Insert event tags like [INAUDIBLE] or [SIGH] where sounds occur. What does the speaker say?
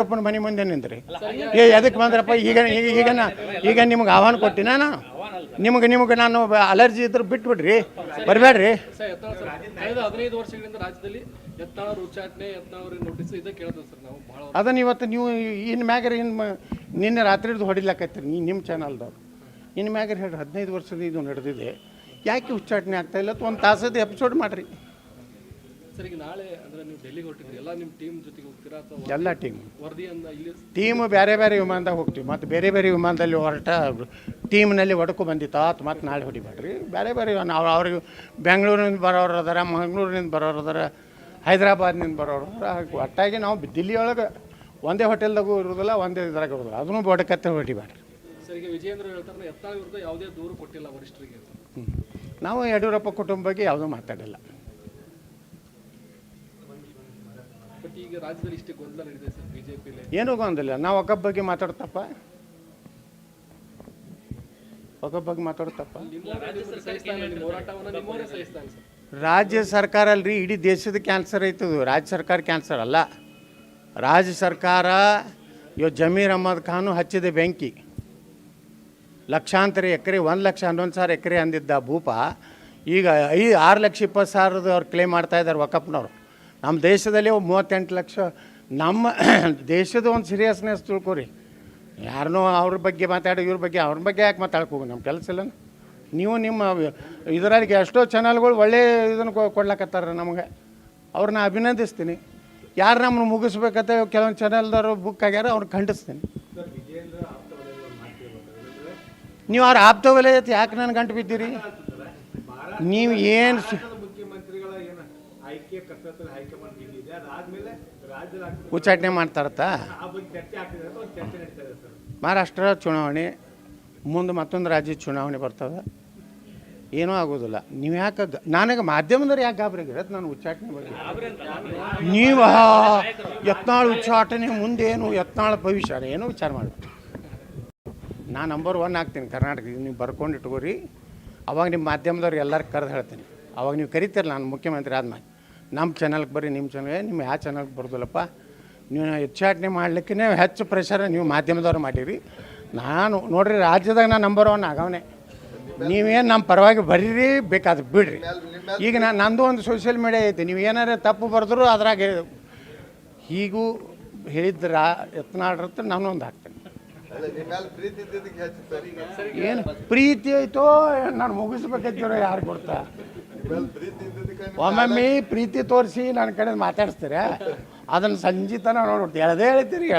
ಅಪ್ಪನ ಮನೆ ಮುಂದೆ ನಿಂತ್ರಿ. ಏ ಎದಕ್ಕೆ ಬಂದ್ರಪ್ಪ? ಈಗ ಈಗ ಈಗ ನಾ- ಈಗ ನಿಮ್ಗೆ ಆಹ್ವಾನ ಕೊಟ್ಟಿನ ನಾನು? ನಿಮ್ಗೆ ನಿಮ್ಗೆ ನಾನು ಅಲರ್ಜಿ ಇದ್ರೆ ಬಿಟ್ಬಿಡ್ರಿ. ಬರಬೇಡ್ರಿ ಹದಿನೈದು ವರ್ಷಗಳಿಂದ ರಾಜ್ಯದಲ್ಲಿ ಅದನ್ನ ಇವತ್ತು ನೀವು ಇನ್ನು ಮ್ಯಾಗ ಇನ್ನು ನಿನ್ನೆ ರಾತ್ರಿದು ಹೊಡಿಲಾಕತ್ತೀರಿ ನೀವು ನಿಮ್ಮ ಚಾನಲ್ದವ್ರು ಇನ್ನು ಮ್ಯಾಗ ಹೇಳಿ ಹದಿನೈದು ವರ್ಷದ ಇದು ನಡೆದಿದೆ. ಯಾಕೆ ಉಚ್ಚಾಟನೆ ಆಗ್ತಾಯಿಲ್ಲ ಇಲ್ಲ? ಒಂದು ತಾಸದ ಎಪಿಸೋಡ್ ಮಾಡಿರಿ. ಸರ್ ಈಗ ನಾಳೆ ಅಂದ್ರೆ ನೀವು ಡೆಲ್ಲಿಗೆ ಹೊರಟಿದ್ರಿ ಎಲ್ಲ ನಿಮ್ಮ ಟೀಮ್ ಜೊತೆಗೆ ಹೋಗ್ತೀರಾ ಅಥವಾ ಎಲ್ಲ ಟೀಮ್ ವರದಿಯನ್ನ ಇಲ್ಲಿ ಟೀಮ್ ಬೇರೆ ಬೇರೆ ವಿಮಾನದಾಗ ಹೋಗ್ತೀವಿ. ಮತ್ತು ಬೇರೆ ಬೇರೆ ವಿಮಾನದಲ್ಲಿ ಹೊರಟ ಟೀಮ್ನಲ್ಲಿ ಒಡಕು ಬಂದಿತ್ತು. ಆತು ಮತ್ತು ನಾಳೆ ಹೊಡಿಬೇಡ್ರಿ. ಬೇರೆ ಬೇರೆ ನಾವು ಅವ್ರಿಗೆ ಬೆಂಗಳೂರಿನಿಂದ ಬರೋರು ಅದಾರ ಮಂಗಳೂರಿನಿಂದ ಬರೋರು ಅದಾರ ಹೈದ್ರಾಬಾದ್ನಿಂದ ಬರೋರು ಅದಾರ ಒಟ್ಟಾಗಿ ನಾವು ದಿಲ್ಲಿ ಒಳಗೆ ಒಂದೇ ಹೋಟೆಲ್ದಾಗೂ ಇರೋದಿಲ್ಲ ಒಂದೇ ಇದ್ರಾಗ ಇರೋದಿಲ್ಲ ಅದನ್ನು ಬಡಕತ್ತೆ ಹೊಡಿಬೇಡ್ರಿ. ಸರ್ ಈಗ ವಿಜಯೇಂದ್ರ ಹೇಳ್ತಾರೆ ಯತ್ನಾಳ್ ವಿರುದ್ಧ ಯಾವುದೇ ದೂರು ಕೊಟ್ಟಿಲ್ಲ ವರಿಷ್ಠರಿಗೆ ಹ್ಞೂ ನಾವು ಯಡಿಯೂರಪ್ಪ ಕುಟುಂಬ ಬಗ್ಗೆ ಯಾವುದೂ ಮಾತಾಡಿಲ್ಲ. ಬಟ್ ಈಗ ರಾಜ್ಯದಲ್ಲಿ ಇಷ್ಟೇ ಗೊಂದಲ ನಡೆದಿದೆ ಸರ್ ಬಿಜೆಪಿಲಿ. ಏನೂ ಗೊಂದಿಲ್ಲ ನಾವು ಒಕ್ಕಬ್ಬ ಬಗ್ಗೆ ಮಾತಾಡ್ತಪ್ಪ. ಒಕ್ಕಬ್ಬ ಬಗ್ಗೆ ಮಾತಾಡ್ತಪ್ಪ. ರಾಜ್ಯ ಸರ್ಕಾರ ಅಲ್ರಿ ಇಡೀ ದೇಶದ ಕ್ಯಾನ್ಸರ್ ಐತದು ರಾಜ್ಯ ಸರ್ಕಾರ ಕ್ಯಾನ್ಸರ್ ಅಲ್ಲ. ರಾಜ್ಯ ಸರ್ಕಾರ ಇವತ್ತು ಜಮೀರ್ ಅಹಮದ್ ಖಾನು ಹಚ್ಚಿದ ಬೆಂಕಿ. ಲಕ್ಷಾಂತರ ಎಕರೆ ಒಂದು ಲಕ್ಷ ಹನ್ನೊಂದು ಸಾವಿರ ಎಕರೆ ಅಂದಿದ್ದ ಭೂಪ ಈಗ ಐ ಆರು ಲಕ್ಷ ಇಪ್ಪತ್ತು ಸಾವಿರದ ಅವ್ರು ಕ್ಲೇಮ್ ಮಾಡ್ತಾ ಇದ್ದಾರೆ ವಕಪ್ನವ್ರು. ನಮ್ಮ ದೇಶದಲ್ಲಿ ಮೂವತ್ತೆಂಟು ಲಕ್ಷ. ನಮ್ಮ [CLEARS THROAT] ದೇಶದ ಒಂದು ಸೀರಿಯಸ್ನೆಸ್ ತಿಳ್ಕೊರಿ. ಯಾರನ್ನೋ ಅವ್ರ ಬಗ್ಗೆ ಮಾತಾಡೋ, ಇವ್ರ ಬಗ್ಗೆ ಅವ್ರ ಬಗ್ಗೆ ಯಾಕೆ ಮಾತಾಡಕ್ಕೆ ಹೋಗಿ? ನಮ್ಮ ಕೆಲಸ ಇಲ್ಲ ನೀವು ನಿಮ್ಮ ಇದರಲ್ಲಿ ಎಷ್ಟೋ ಚಾನಲ್ಗಳು ಒಳ್ಳೆ ಇದನ್ನು ಕೊಡ್ಲಕತ್ತಾರ ನಮಗೆ. ಅವ್ರನ್ನ ಅಭಿನಂದಿಸ್ತೀನಿ. ಯಾರು ನಮ್ಮನ್ನು ಮುಗಿಸ್ಬೇಕಂತ ಕೆಲವೊಂದು ಚಾನಲ್ದವರು ಬುಕ್ ಆಗ್ಯಾರ ಅವ್ರನ್ನ ಖಂಡಿಸ್ತೀನಿ. ನೀವು ಅವ್ರ ಆಪ್ತ ಯಾಕೆ ನನ್ನ ಗಂಟು ಬಿದ್ದೀರಿ? ನೀವು ಏನು ಇದೆ. ಸರ್? ಮಹಾರಾಷ್ಟ್ರ ಚುನಾವಣೆ ಮುಂದೆ ಮತ್ತೊಂದು ರಾಜ್ಯ ಚುನಾವಣೆ ಬರ್ತದೆ ಏನೂ ಆಗೋದಿಲ್ಲ. ನೀವು ಯಾಕೆ ನನಗೆ ಮಾಧ್ಯಮದವ್ರು ಯಾಕೆ ಗಾಬರಿಗಿರತ್ತೆ ನಾನು ಉಚ್ಚಾಟನೆ ಬಗ್ಗೆ. ನೀವು ಯತ್ನಾಳ್ ಉಚ್ಚಾಟನೆ ಮುಂದೇನು ಯತ್ನಾಳ್ ಭವಿಷ್ಯ ಏನು ವಿಚಾರ ಮಾಡಬೇಕು ನಾನು ನಂಬರ್ ಒನ್ ಆಗ್ತೀನಿ ಕರ್ನಾಟಕ ನೀವು ಬರ್ಕೊಂಡು ಇಟ್ಕೋರಿ. ಅವಾಗ ನಿಮ್ಮ ಮಾಧ್ಯಮದವ್ರಿಗೆ ಎಲ್ಲರೂ ಕರೆದು ಹೇಳ್ತೀನಿ. ಅವಾಗ ನೀವು ಕರಿತೀರಲ್ಲ ನಾನು ಮುಖ್ಯಮಂತ್ರಿ ಆದ್ಮೇಲೆ. ನಮ್ಮ ಚಾನಲ್ಗೆ ಬರ್ರಿ ನಿಮ್ಮ ಚಾನಲ್ ನಿಮ್ಮ ಯಾವ ಚಾನಲ್ಗೆ ಬರೋದಿಲ್ಲಪ್ಪ? ನೀವು ಹೆಚ್ಚಾಟನೆ ಮಾಡಲಿಕ್ಕೆ ಹೆಚ್ಚು ಪ್ರೆಷರ್ ನೀವು ಮಾಧ್ಯಮದವ್ರು ಮಾಡಿರಿ. ನಾನು ನೋಡ್ರಿ, ರಾಜ್ಯದಾಗ ನಾನು ನಂಬರ್ ಒನ್ ಆಗವನೇ. ನೀವೇನು ನಮ್ಮ ಪರವಾಗಿ ಬರೀರಿ ಬೇಕಾದ್ರೆ ಬಿಡ್ರಿ. ಈಗ ನಾನು ನಂದು ಒಂದು ಸೋಷಿಯಲ್ ಮೀಡಿಯಾ ಐತೆ, ನೀವು ಏನಾರ ತಪ್ಪು ಬರೆದ್ರು ಅದ್ರಾಗ ಹೀಗೂ ಹೇಳಿದ್ರ ಯತ್ನಾಡ್ರತ್ರ ನಾನು ಒಂದು ಹಾಕ್ತೇನೆ. ಏನು ಪ್ರೀತಿ ಐತೋ, ನಾನು ಮುಗಿಸ್ಬೇಕೈತಿರೋ ಯಾರು ಗೊತ್ತಾ? ನಿಮ್ಮ ಮೇಲೆ ಪ್ರೀತಿ ಇದ್ದಿದ್ದಕ್ಕೆ ನಿಮ್ಮ ಒಮ್ಮೊಮ್ಮೆ ಪ್ರೀತಿ ತೋರಿಸಿ ನನ್ನ ಕಡೆ ಮಾತಾಡಿಸ್ತೀರ? ಅದನ್ನು ಸಂಜೆ ತನಕ ನೋಡ್ಬಿಡ್ತೀವಿ ಎಳದೇ ಹೇಳ್ತೀರಿ.